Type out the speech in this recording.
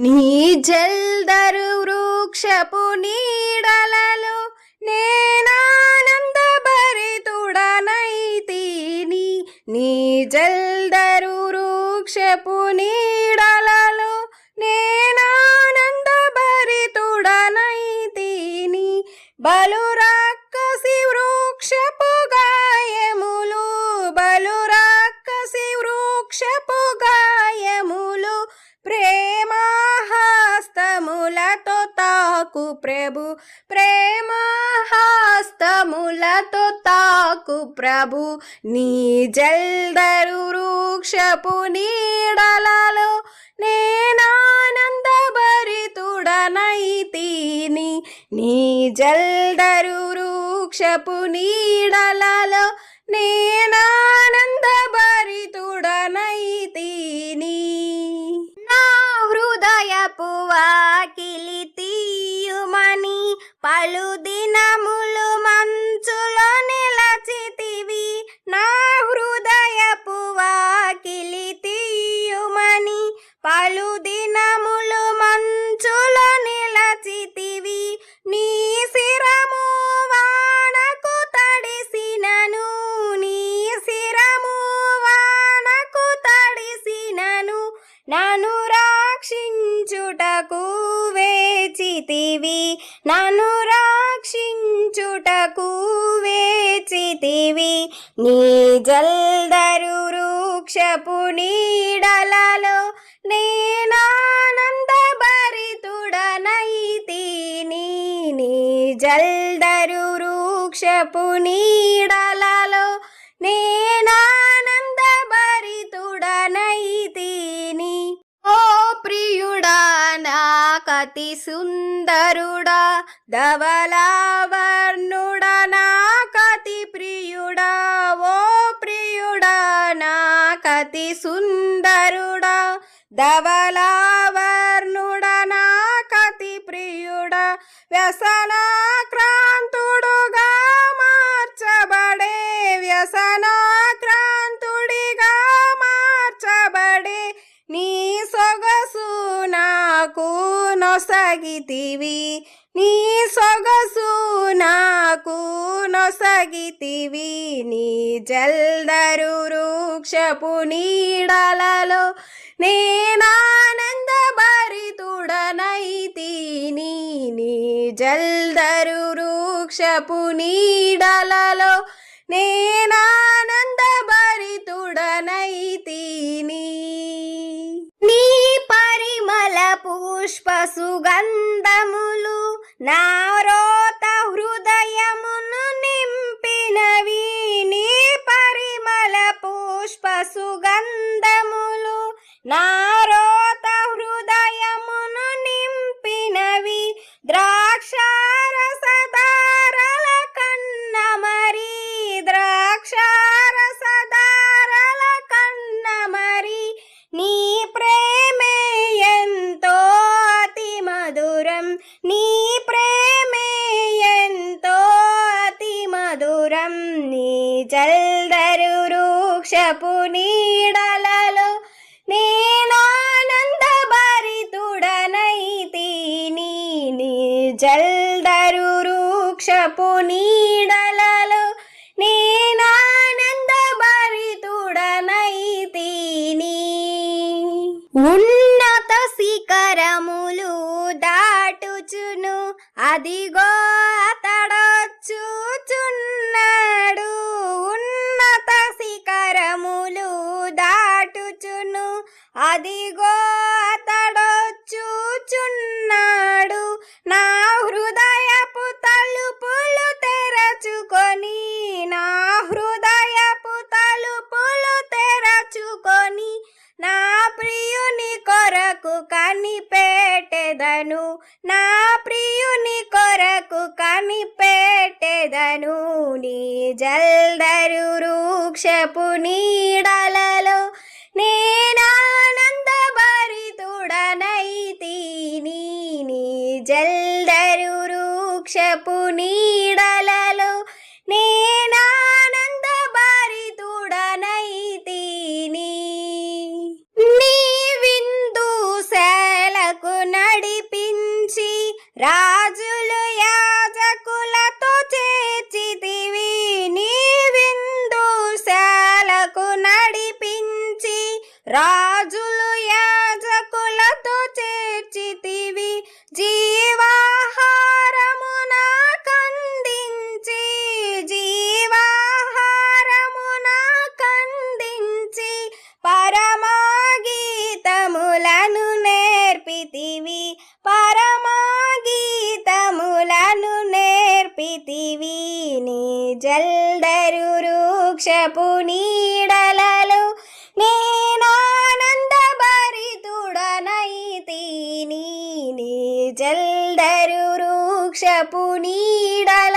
నీ జల్దరు వృక్షపు నీడలలో నేనానంద భరితుడనైతిని నీ జల్దరు వృక్షపు నీడలలో నేనానంద భరితుడనైతిని బలు రాక్కసి వృక్షపు ప్రేమహాస్తములతో తాకు ప్రభు. నీ జల్దరు వృక్షపు నీడలలో నేనానంద భరితుడనైతిని నీ జల్దరు వృక్షపు నీడలలో నేనానంద వేచితివి. నన్ను రక్షించుటకు వేచితివి. నీ జల్దరు వృక్షపు నీడలలో నేనానంద భరితుడనైతిని నీ జల్దరు వృక్షపు నీడలలో నేనా అతి సుందరుడా ధవలావర్ణుడా నా కతి ప్రియుడా ఓ ప్రియుడా నా కతి సుందరుడా ధవలావర్ణుడా నా కతి ప్రియుడా వ్యసనా నొసగితివి నీ సొగసు నాకు నొసగితివి నీ జల్దరు వృక్షపు నీడలలో నేనానంద భరితుడనైతిని నీ జల్దరు వృక్షపు నీడలలో నేనానంద భరితుడనైతిని నీ పరిమళ పుష్ప సుగంధములు నా రోత హృదయమును నింపినవి. నీ పరిమళ పుష్ప సుగంధములు నా నీ ప్రేమే ఎంతో అతి మధురం. నీ జల్దరు వృక్షపు నీడలలో నేనానంద భరితుడనైతి నీ జల్దరు వృక్షపు నీడల అదిగో అతడొచ్చుచున్నాడు ఉన్నత శిఖరములు దాటుచును. అదిగో అతడొచ్చుచున్నాడు నా హృదయపు తలుపులు తెరచుకొని నా హృదయపు తలుపులు తెరచుకొని నా ప్రియుని కొరకు కనిపెట్టెదను. నా వృక్షపు నీడలలో నేనానంద భరితుడనైతిని నీ జల్దరు వృక్షపు నీడలలో నేనానంద భరితుడనైతిని నీ విందు సెలకు నడిపించి రా వృక్షపు నీడలలో నేనానంద భరితుడనైతి నీ జల్దరు వృక్షపు నీడల